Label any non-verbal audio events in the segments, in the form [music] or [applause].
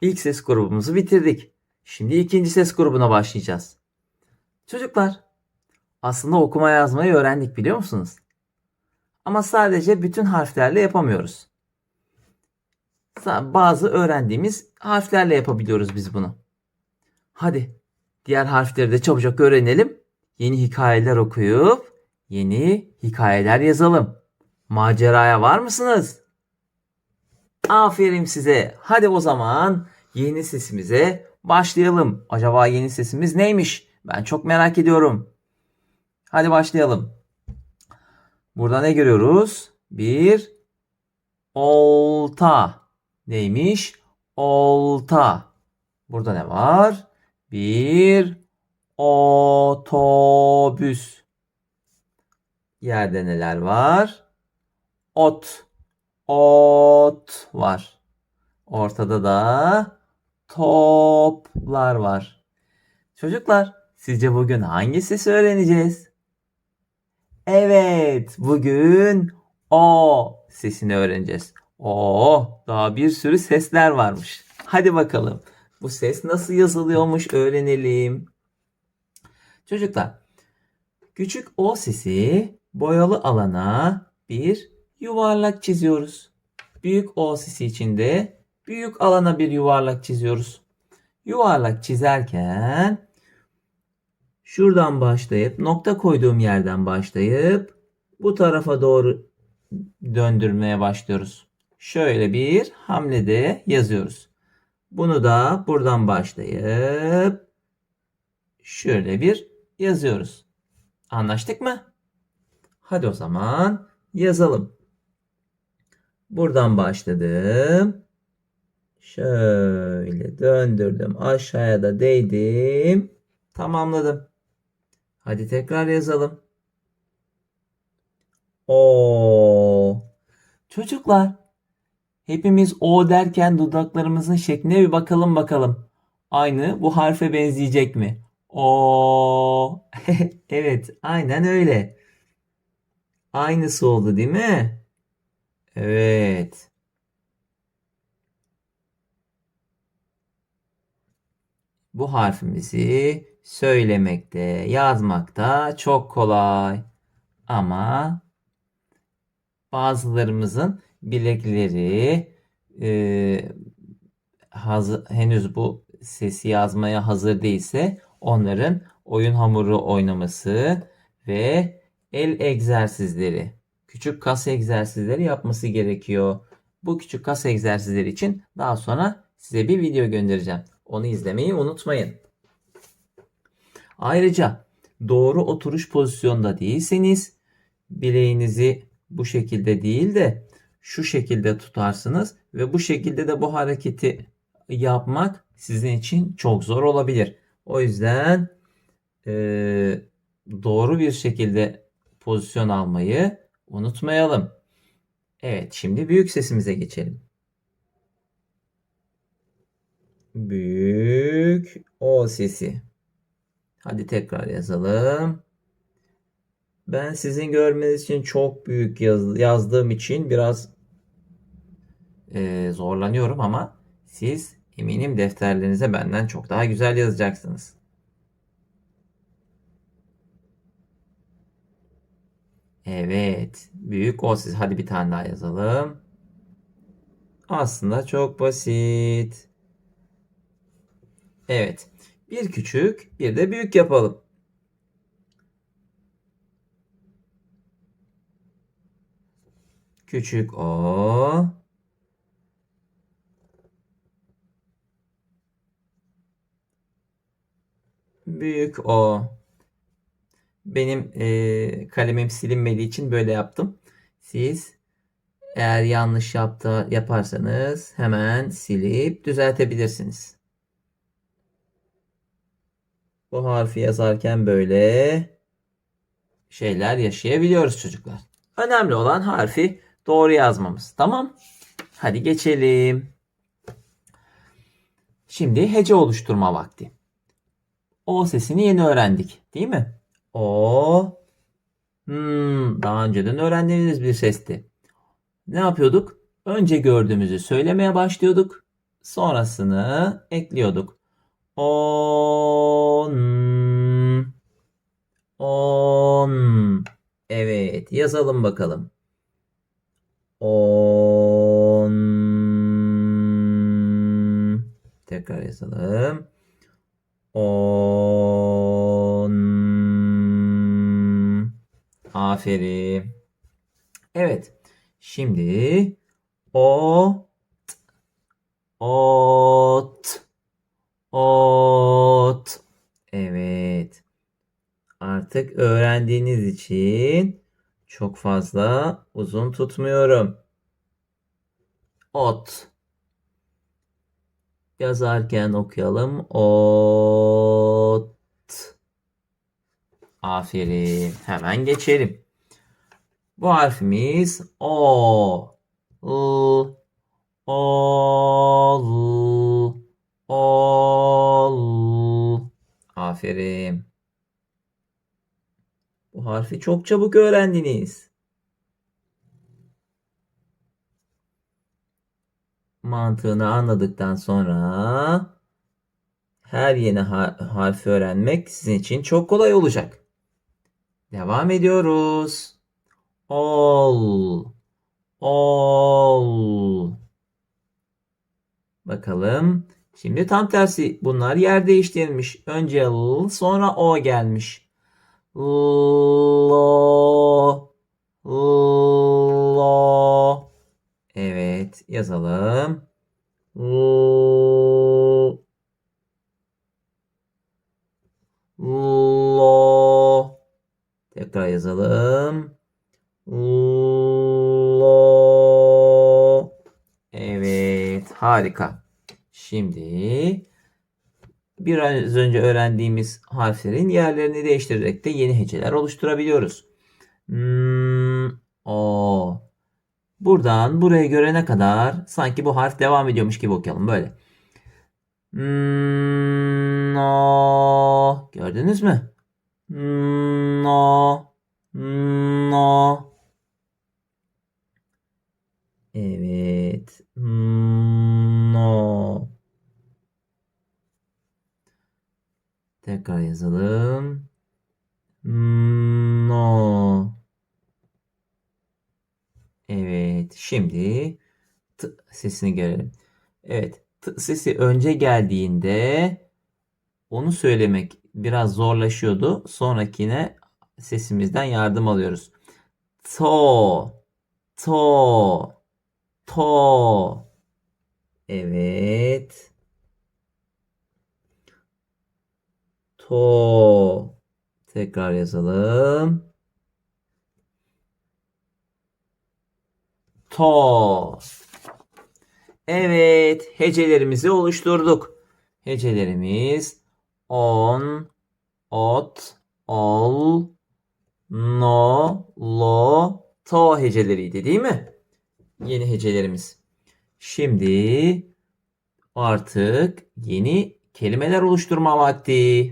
İlk ses grubumuzu bitirdik. Şimdi ikinci ses grubuna başlayacağız. Çocuklar, aslında okuma yazmayı öğrendik biliyor musunuz? Ama sadece bütün harflerle yapamıyoruz. Bazı öğrendiğimiz harflerle yapabiliyoruz biz bunu. Hadi diğer harfleri de çabucak öğrenelim. Yeni hikayeler okuyup yeni hikayeler yazalım. Maceraya var mısınız? Aferin size. Hadi o zaman yeni sesimize başlayalım. Acaba yeni sesimiz neymiş? Ben çok merak ediyorum. Hadi başlayalım. Burada ne görüyoruz? Bir olta. Neymiş? Olta. Burada ne var? Bir otobüs. Yerde neler var? Ot. Ot var. Ortada da toplar var. Çocuklar, sizce bugün hangi sesi öğreneceğiz? Evet, bugün o sesini öğreneceğiz. O, daha bir sürü sesler varmış. Hadi bakalım. Bu ses nasıl yazılıyormuş öğrenelim. Çocuklar, küçük o sesi boyalı alana bir yuvarlak çiziyoruz. Büyük o sesi için de büyük alana bir yuvarlak çiziyoruz. Yuvarlak çizerken şuradan başlayıp nokta koyduğum yerden başlayıp bu tarafa doğru döndürmeye başlıyoruz. Şöyle bir hamlede yazıyoruz. Bunu da buradan başlayıp şöyle bir yazıyoruz. Anlaştık mı? Hadi o zaman yazalım. Buradan başladım. Şöyle döndürdüm. Aşağıya da değdim. Tamamladım. Hadi tekrar yazalım. O. Çocuklar, hepimiz o derken dudaklarımızın şekline bir bakalım bakalım. Aynı bu harfe benzeyecek mi? O. [laughs] evet, aynen öyle. Aynısı oldu değil mi? Evet. Bu harfimizi söylemekte, yazmakta çok kolay. Ama bazılarımızın bilekleri e, hazır, henüz bu sesi yazmaya hazır değilse onların oyun hamuru oynaması ve el egzersizleri, küçük kas egzersizleri yapması gerekiyor. Bu küçük kas egzersizleri için daha sonra size bir video göndereceğim. Onu izlemeyi unutmayın. Ayrıca doğru oturuş pozisyonda değilseniz bileğinizi bu şekilde değil de şu şekilde tutarsınız ve bu şekilde de bu hareketi yapmak sizin için çok zor olabilir. O yüzden eee, doğru bir şekilde pozisyon almayı unutmayalım. Evet, şimdi büyük sesimize geçelim. Büyük o sesi. Hadi tekrar yazalım. Ben sizin görmeniz için çok büyük yaz- yazdığım için biraz eee, zorlanıyorum ama siz eminim defterlerinize benden çok daha güzel yazacaksınız. Evet, büyük o ses. Hadi bir tane daha yazalım. Aslında çok basit. Evet. Bir küçük, bir de büyük yapalım. Küçük o. Büyük o. Benim eee, kalemim silinmediği için böyle yaptım. Siz eğer yanlış yaptı, yaparsanız hemen silip düzeltebilirsiniz. Bu harfi yazarken böyle şeyler yaşayabiliyoruz çocuklar. Önemli olan harfi doğru yazmamız. Tamam? Hadi geçelim. Şimdi hece oluşturma vakti. O sesini yeni öğrendik, değil mi? O. Hmm, daha önceden öğrendiğimiz bir sesti. Ne yapıyorduk? Önce gördüğümüzü söylemeye başlıyorduk. sonrasını ekliyorduk. On. On. Evet yazalım bakalım. On. Tekrar yazalım. On. Aferin. Evet. Şimdi o ot ot evet. Artık öğrendiğiniz için çok fazla uzun tutmuyorum. Ot. Yazarken okuyalım. Ot aferin. Hemen geçelim. Bu harfimiz o l ol ol. Aferin. Bu harfi çok çabuk öğrendiniz. Mantığını anladıktan sonra her yeni har- harfi öğrenmek sizin için çok kolay olacak. Devam ediyoruz. Ol. Ol. Bakalım. Şimdi tam tersi. Bunlar yer değiştirmiş. Önce l, sonra o gelmiş. Lo. Lo. Evet, yazalım. Lo. Lo. Tekrar yazalım. Lo. Evet, harika. Şimdi biraz önce öğrendiğimiz harflerin yerlerini değiştirerek de yeni heceler oluşturabiliyoruz. Hmm, o. Buradan buraya görene kadar sanki bu harf devam ediyormuş gibi okuyalım böyle. Hmm, no. Gördünüz mü? No. No. Evet. No. Tekrar yazalım. No. Evet. Şimdi t sesini görelim. Evet. T sesi önce geldiğinde onu söylemek biraz zorlaşıyordu. Sonrakine sesimizden yardım alıyoruz. To. To. To. Evet. To. Tekrar yazalım. To. Evet, hecelerimizi oluşturduk. Hecelerimiz on, ot, ol, no, lo, to heceleriydi değil mi? Yeni hecelerimiz. Şimdi artık yeni kelimeler oluşturma vakti.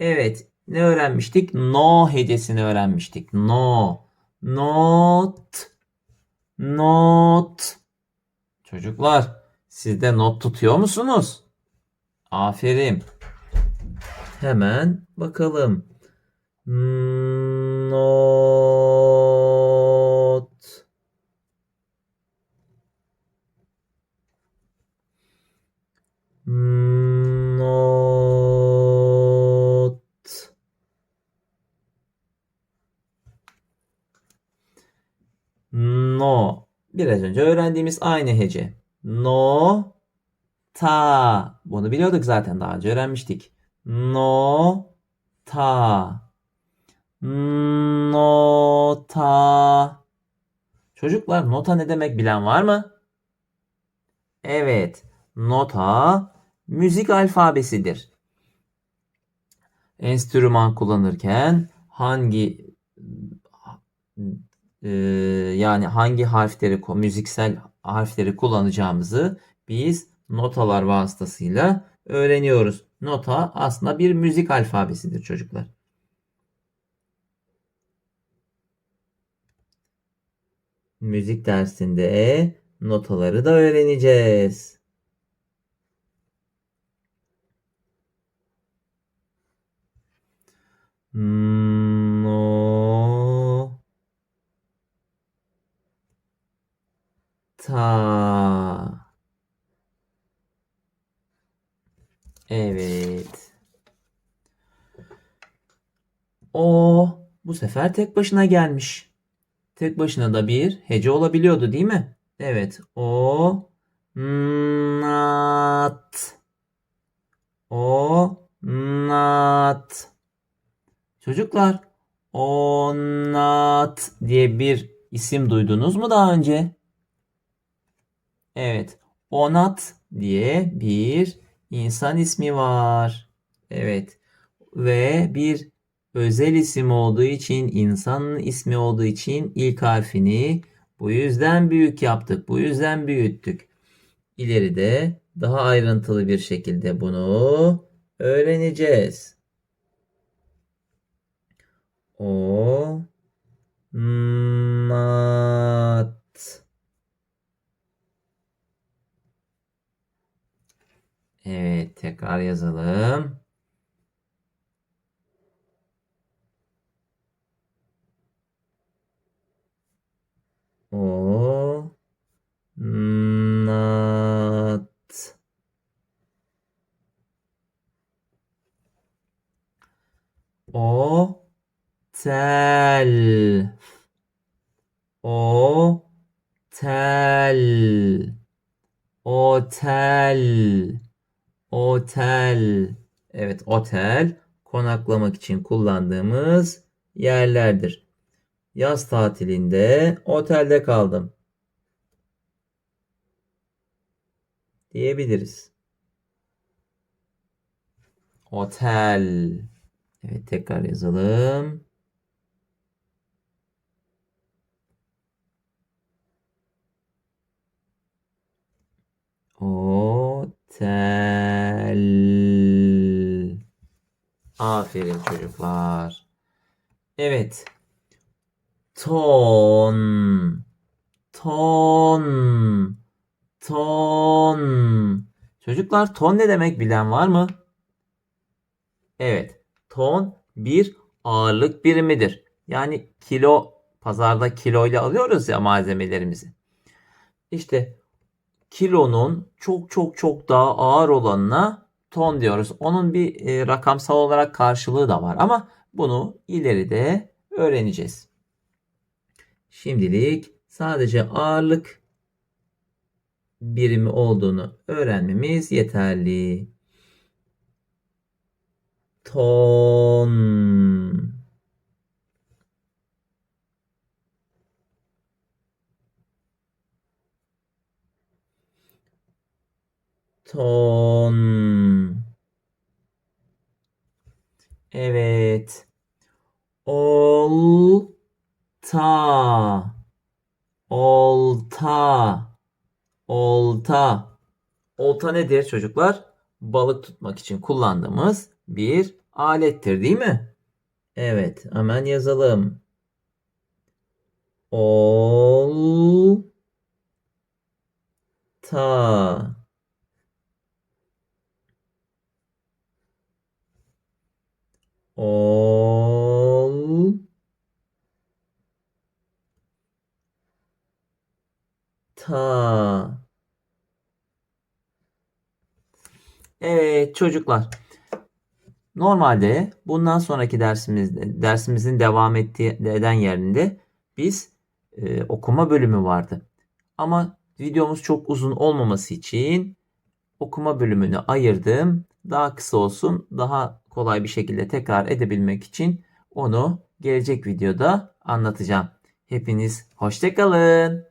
Evet, ne öğrenmiştik? No hecesini öğrenmiştik. No, not, not. Çocuklar, siz de not tutuyor musunuz? Aferin. Hemen bakalım. Not. Not. No. Biraz önce öğrendiğimiz aynı hece. No. Ta. Bunu biliyorduk zaten daha önce öğrenmiştik. No. Ta. Nota. Çocuklar nota ne demek bilen var mı? Evet. Nota müzik alfabesidir. Enstrüman kullanırken hangi e, yani hangi harfleri müziksel harfleri kullanacağımızı biz notalar vasıtasıyla öğreniyoruz. Nota aslında bir müzik alfabesidir çocuklar. müzik dersinde notaları da öğreneceğiz. No ta Evet. O bu sefer tek başına gelmiş. Tek başına da bir hece olabiliyordu değil mi? Evet. O nat. O nat. Çocuklar, Onat diye bir isim duydunuz mu daha önce? Evet, Onat diye bir insan ismi var. Evet. Ve bir özel isim olduğu için, insanın ismi olduğu için ilk harfini bu yüzden büyük yaptık. Bu yüzden büyüttük. İleride daha ayrıntılı bir şekilde bunu öğreneceğiz. O nat. Evet, tekrar yazalım. O nat. O tel. O tel. Otel. Otel. Evet, otel konaklamak için kullandığımız yerlerdir. Yaz tatilinde otelde kaldım. Diyebiliriz. Otel. Evet, tekrar yazalım. Otel. Aferin çocuklar. Evet. Ton. Ton. Ton. Çocuklar ton ne demek bilen var mı? Evet. Ton bir ağırlık birimidir. Yani kilo pazarda kiloyla alıyoruz ya malzemelerimizi. İşte kilonun çok çok çok daha ağır olanına ton diyoruz. Onun bir e, rakamsal olarak karşılığı da var ama bunu ileride öğreneceğiz. Şimdilik sadece ağırlık birimi olduğunu öğrenmemiz yeterli. Ton. Ton. Evet. Olta. Olta. Olta. Olta nedir çocuklar? Balık tutmak için kullandığımız bir alettir değil mi? Evet, hemen yazalım. Olta. Ol. Ta. Evet çocuklar. Normalde bundan sonraki dersimizde dersimizin devam ettiği eden yerinde biz e, okuma bölümü vardı. Ama videomuz çok uzun olmaması için okuma bölümünü ayırdım. Daha kısa olsun, daha kolay bir şekilde tekrar edebilmek için onu gelecek videoda anlatacağım. Hepiniz hoşçakalın.